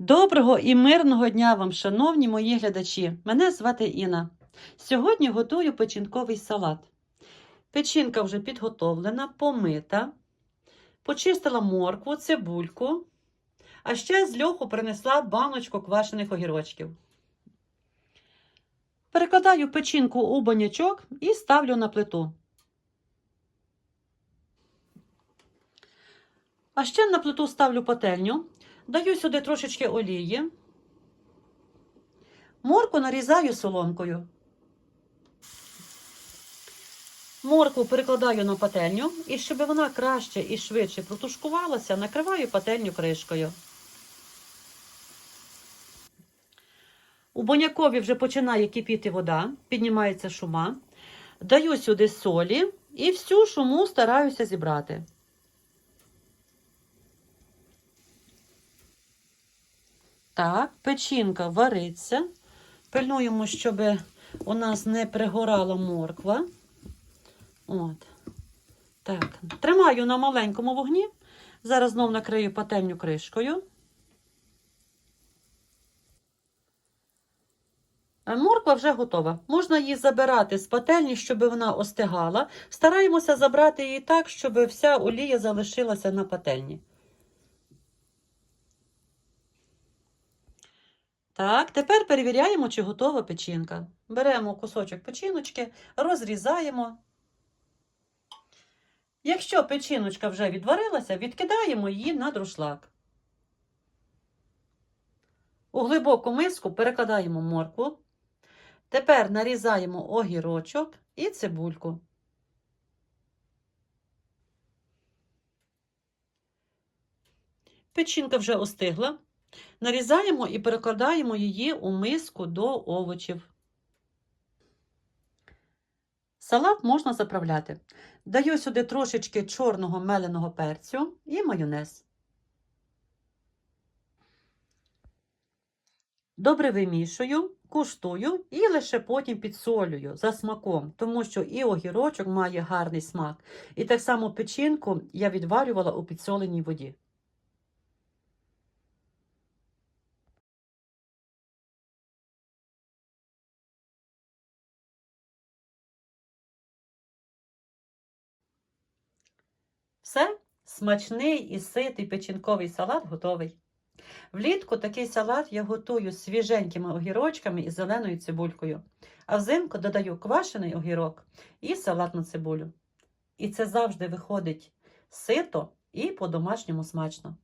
Доброго і мирного дня вам, шановні мої глядачі! Мене звати Інна. Сьогодні готую печінковий салат. Печінка вже підготовлена, помита, почистила моркву, цибульку, а ще з льоху принесла баночку квашених огірочків. Перекладаю печінку у банячок і ставлю на плиту. А ще на плиту ставлю пательню. Даю сюди трошечки олії. Морку нарізаю соломкою. Морку перекладаю на пательню і щоб вона краще і швидше протушкувалася, накриваю пательню кришкою. У бонякові вже починає кипіти вода, піднімається шума. Даю сюди солі і всю шуму стараюся зібрати. Так, печінка вариться. Пильнуємо, щоб у нас не пригорала морква. От. Так, тримаю на маленькому вогні. Зараз знов накрию пательню кришкою. А Морква вже готова. Можна її забирати з пательні, щоб вона остигала. Стараємося забрати її так, щоб вся олія залишилася на пательні. Так, тепер перевіряємо, чи готова печінка. Беремо кусочок печіночки, розрізаємо. Якщо печіночка вже відварилася, відкидаємо її на друшлак. У глибоку миску перекладаємо моркву. Тепер нарізаємо огірочок і цибульку. Печінка вже остигла. Нарізаємо і перекладаємо її у миску до овочів. Салат можна заправляти. Даю сюди трошечки чорного меленого перцю і майонез. Добре вимішую, куштую і лише потім підсолюю за смаком, тому що і огірочок має гарний смак. І так само печінку я відварювала у підсоленій воді. Все, смачний і ситий печінковий салат готовий. Влітку такий салат я готую свіженькими огірочками і зеленою цибулькою, а взимку додаю квашений огірок і салатну цибулю. І це завжди виходить сито і по-домашньому смачно.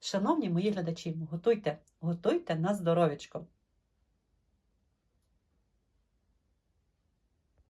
Шановні мої глядачі, готуйте, готуйте на здоров'ячко.